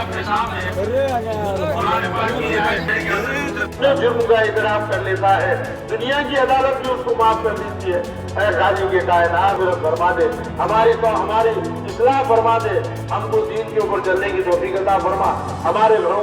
हैं, जुर्म का इतराफ कर लेता है दुनिया की अदालत भी उसको माफ़ कर देती है ऐ खालियों के कायनात मेरा फरमा दे हमारी तो हमारी इस्लाह फरमा दे हमको दीन के ऊपर चलने की तौफीक अता फरमा हमारे घरों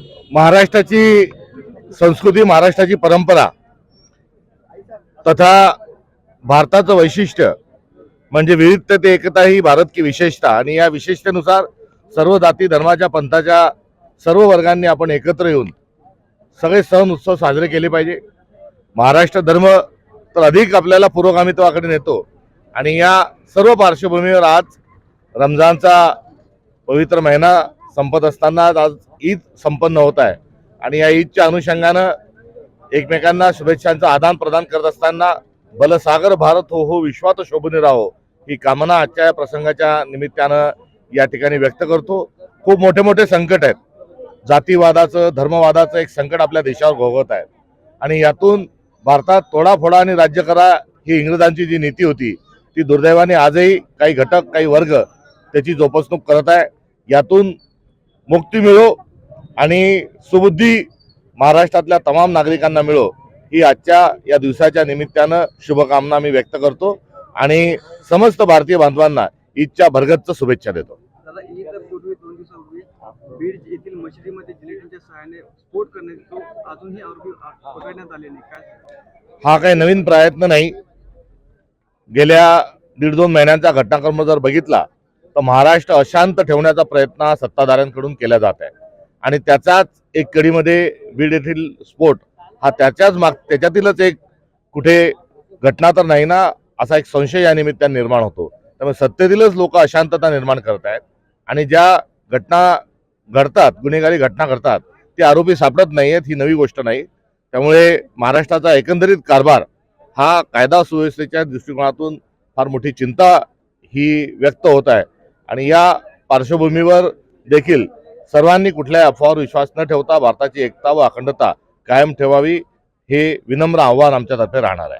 महाराष्ट्राची संस्कृती महाराष्ट्राची परंपरा तथा भारताचं वैशिष्ट्य म्हणजे विविधता ते एकता ही भारत की विशेषता. आणि या विशेषतेनुसार सर्व जाती धर्माच्या पंथाच्या सर्व वर्गांनी आपण एकत्र येऊन सगळे सण उत्सव साजरे केले पाहिजे. महाराष्ट्र धर्म तर अधिक आपल्याला पुरोगामित्वाकडे नेतो. आणि या सर्व पार्श्वभूमीवर आज रमजानचा पवित्र महिना संपत असताना आज ईद संपन्न होत आहे. आणि या ईदच्या अनुषंगानं एकमेकांना शुभेच्छांचं आदान प्रदान करत असताना बलसागर भारत हो हो विश्वात शोभून राहो ही कामना आजच्या या प्रसंगाच्या निमित्तानं या ठिकाणी व्यक्त करतो. खूप मोठे मोठे संकट आहेत. जातीवादाचं धर्मवादाचं एक संकट आपल्या देशावर भोगवत आहे. आणि यातून भारतात तोडाफोडा आणि राज्य करा ही इंग्रजांची जी नीती होती ती दुर्दैवाने आजही काही घटक काही वर्ग त्याची जोपासणूक करत आहे. यातून मुक्ती मिळो आणि सुबुद्धी महाराष्ट्रातल्या तमाम नागरिकांना मिळो. ही आजच्या या दिवसाच्या निमित्तानं शुभकामना मी व्यक्त करतो आणि समस्त भारतीय बांधवांना ईदच्या भरगतचं शुभेच्छा देतो. दादा ईद पूर्वी दोन दिवसापूर्वी बीड येथील मशिदीमध्ये जिलेटिनच्या सहाय्याने स्फोट करण्यात तो अजूनही आरोपी आ- पकडण्यात आले नाही. काय? हा काही नवीन प्रयत्न नाही. गेल्या दीड दोन महिन्यांचा घटनाक्रम जर बघितला तर महाराष्ट्र अशांत ठेवण्याचा प्रयत्न सत्ताधाऱ्यांकडून केला जात आहे. आणि त्याचाच एक कडीमध्ये बीड येथील स्फोट हा त्याच्याच माग त्याच्यातीलच एक कुठे घटना तर नाही ना असा एक संशय या निमित्ताने निर्माण होतो. त्यामुळे सत्तेतीलच लोक अशांतता निर्माण करत आहेत. आणि ज्या घटना घडतात गुन्हेगारी घटना घडतात ते आरोपी सापडत नाही आहेत ही नवी गोष्ट नाही. त्यामुळे महाराष्ट्राचा एकंदरीत कारभार हा कायदा सुव्यवस्थेच्या दृष्टिकोनातून फार मोठी चिंता ही व्यक्त होत आहे. आणि या पार्श्वभूमीवर देखील सर्वांनी कुठल्याही अफवावर विश्वास न ठेवता भारताची एकता व अखंडता कायम ठेवावी हे विनम्र आव्हान आमच्यातर्फे राहणार आहे.